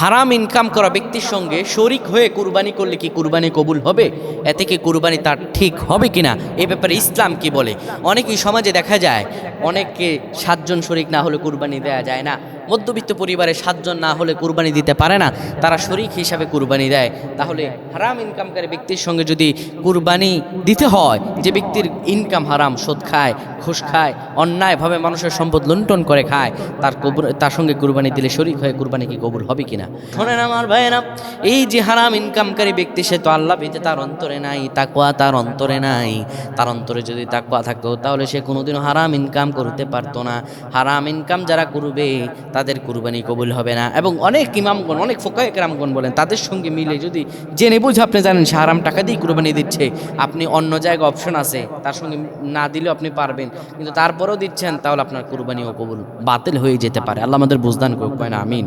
হারাম ইনকাম করা ব্যক্তির সঙ্গে শরিক হয়ে কুরবানি করলে কি কুরবানি কবুল হবে? এতে কি কুরবানি তার ঠিক হবে কি না এ ব্যাপারে ইসলাম কি বলে? অনেকেই সমাজে দেখা যায়, অনেককে সাতজন শরিক না হলে কুরবানি দেয়া যায় না। মধ্যবিত্ত পরিবারে সাতজন না হলে কুরবানি দিতে পারে না, তারা শরিক হিসাবে কুরবানি দেয়। তাহলে হারাম ইনকামকারী ব্যক্তির সঙ্গে যদি কুরবানি দিতে হয়, যে ব্যক্তির ইনকাম হারাম সুদ খায়, ঘুষ খায়, অন্যায়ভাবে মানুষের সম্পদ লুণ্ঠন করে খায়, তার কবুর, তার সঙ্গে কুরবানি দিলে শরিক হয়ে কুরবানি কি কবুল হবে কিনা? শোনেন আমার ভাইয়েরা, এই যে হারাম ইনকামকারী ব্যক্তি, সে তো আল্লাহ পেতে তার অন্তরে নাই তাকুয়া তার অন্তরে নাই। তার অন্তরে যদি তাকুয়া থাকতো, তাহলে সে কোনোদিনও হারাম ইনকাম করতে পারতো না। হারাম ইনকাম যারা করবে তাদের কুরবানি কবুল হবে না। এবং অনেক ইমামগণ, অনেক ফোকায় কেরামগণ বলেন, তাদের সঙ্গে মিলে যদি জেনে বুঝে আপনি জানেন সে হারাম টাকা দিয়ে কুরবানি দিচ্ছে, আপনি অন্য জায়গায় অপশন আছে, তার সঙ্গে না দিলেও আপনি পারবেন, কিন্তু তারপরেও দিচ্ছেন, তাহলে আপনার কুরবানিও কবুল, বাতিল হয়ে যেতে পারে। আল্লাহ আমাদের বুঝদান করুক না, আমিন।